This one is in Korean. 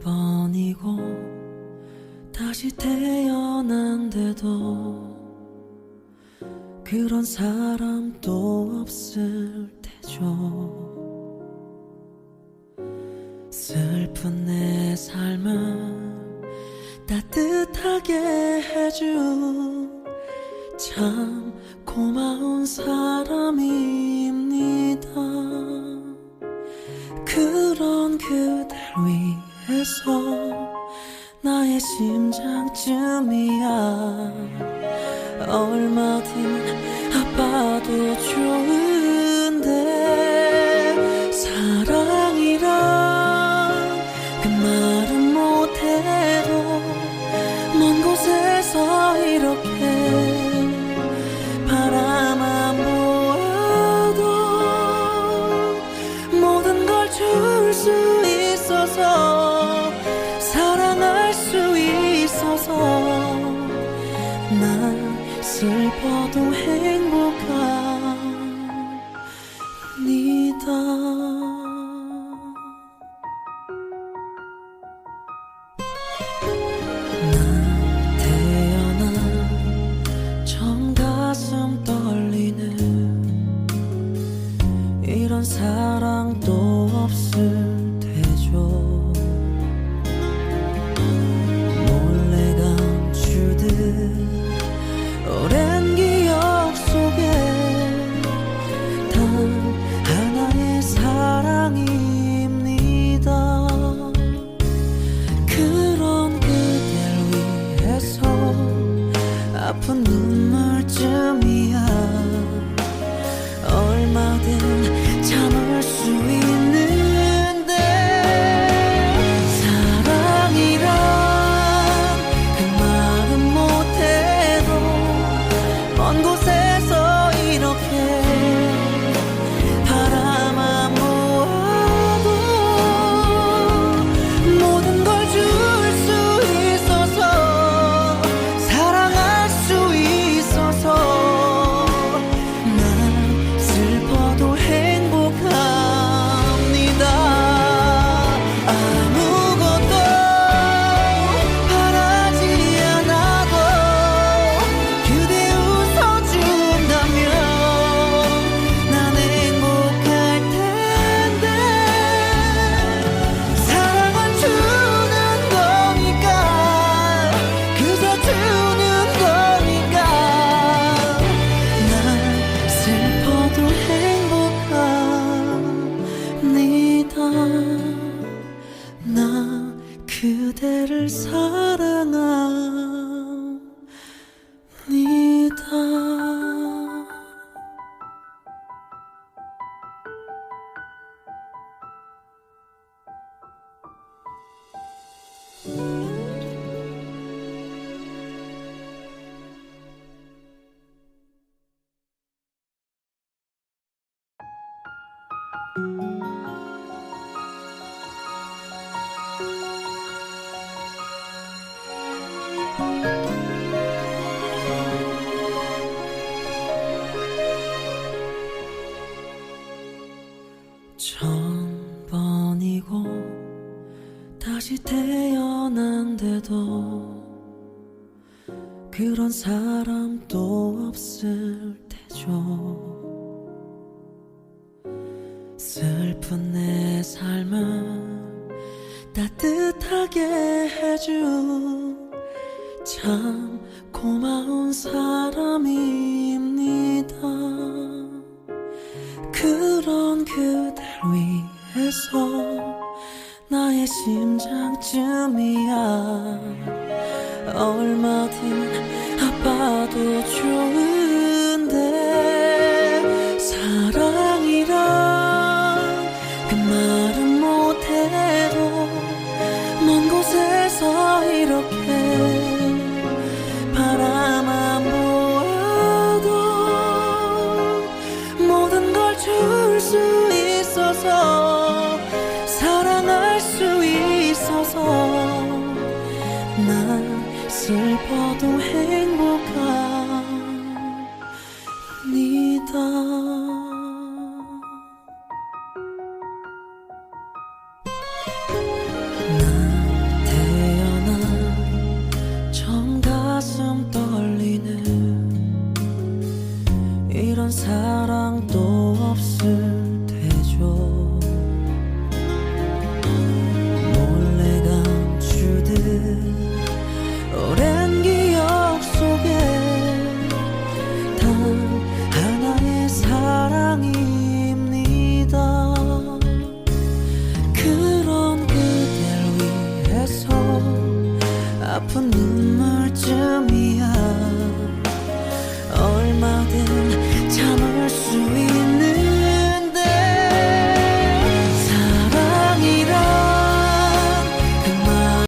천번이고 다시 태어난데도 그런 사람도 없을 테죠 슬픈 내 삶을 따뜻하게 해준 참 고마운 사람입니다. 그런 그댈 위해서 나의 심장쯤이야. 얼마든 아파도 좋은 있어서 난 슬퍼도 행복합니다. 사랑도 없을 천번이고 다시 태어난데도 그런 사람도 없을 테죠 슬픈 내 삶을 따뜻하게 해준 참 고마운 사람입니다. 그런 그댈 위해서 나의 심장쯤이야. 얼마든 아파도 좋은 그 말은 못해도 먼 곳에서 이렇게